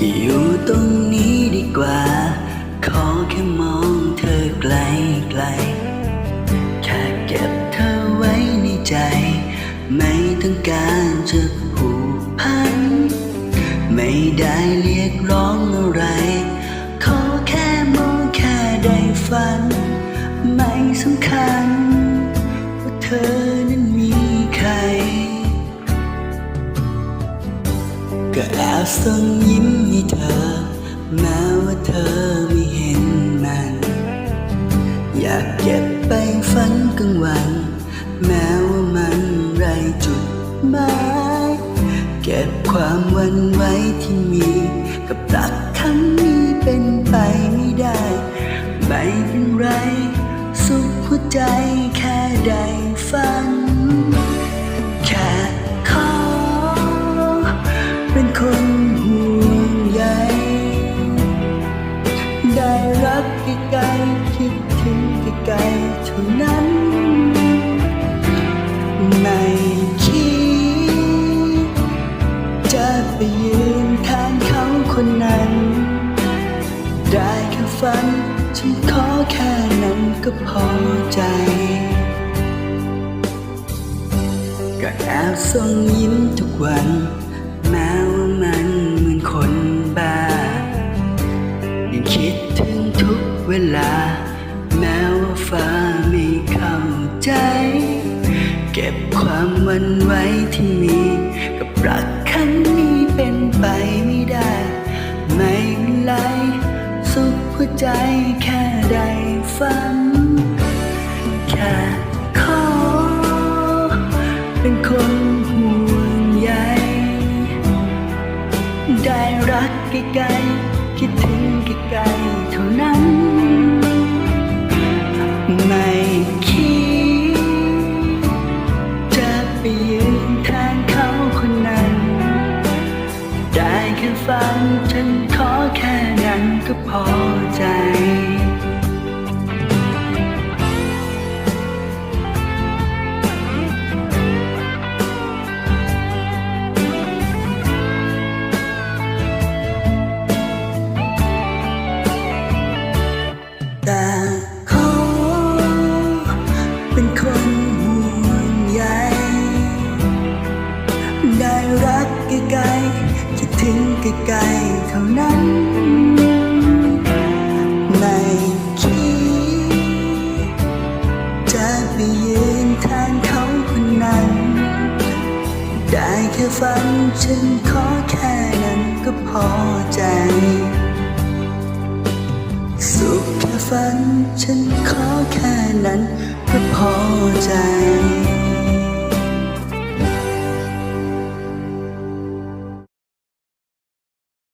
อยู่ตรงนี้ดีกว่า ขอแค่มองเธอไกลไกลแค่เก็บเธอไว้ในใจ ไม่ต้องการจะผูกพัน ไม่ได้เรียกร้องอะไร ขอแค่มองแค่ได้ฝัน ไม่สำคัญว่าเธอนั้นมีใคร ก็แอบส่งยิ้มให้เธอ แม้ว่าเธอไม่เห็นมัน อยากเก็บไปฝันกลางวัน แม้ว่ามันไรจุดหมายเก็บความหวันไว้ที่มี กับรักครั้งนี้เป็นไปไม่ได้ ไม่เป็นไร สุขหัวใจ ถึงใกลเท่านั้น ไม่คิดจะไปยืนทางเขาคนนั้น ได้แค่ฝันฉันขอแค่นั้นก็พอใจ ก็แอบส่งยิ้มทุกวัน ใจ เก็บความหวันไว้ที่มี กับรักครั้งนี้เป็นไปไม่ได้ ไม่ไรสุขหัวใจแค่ได้ฝันแค่ขอ เป็นคนห่วงใยได้รักใกล้ๆคิดถึงใกล้ๆเท่านั้น ฝันฉันขอแค่นั้นก็พอใจแต่ขอเป็นคนห่วงใยได้รักใกล้ ใกล้ๆเท่านั้นไม่คิดจะไปยืนทางเขาคนนั้น ได้แค่ฝันฉันขอแค่นั้นก็พอใจ สุขแค่ฝันฉันขอแค่นั้นก็พอใจ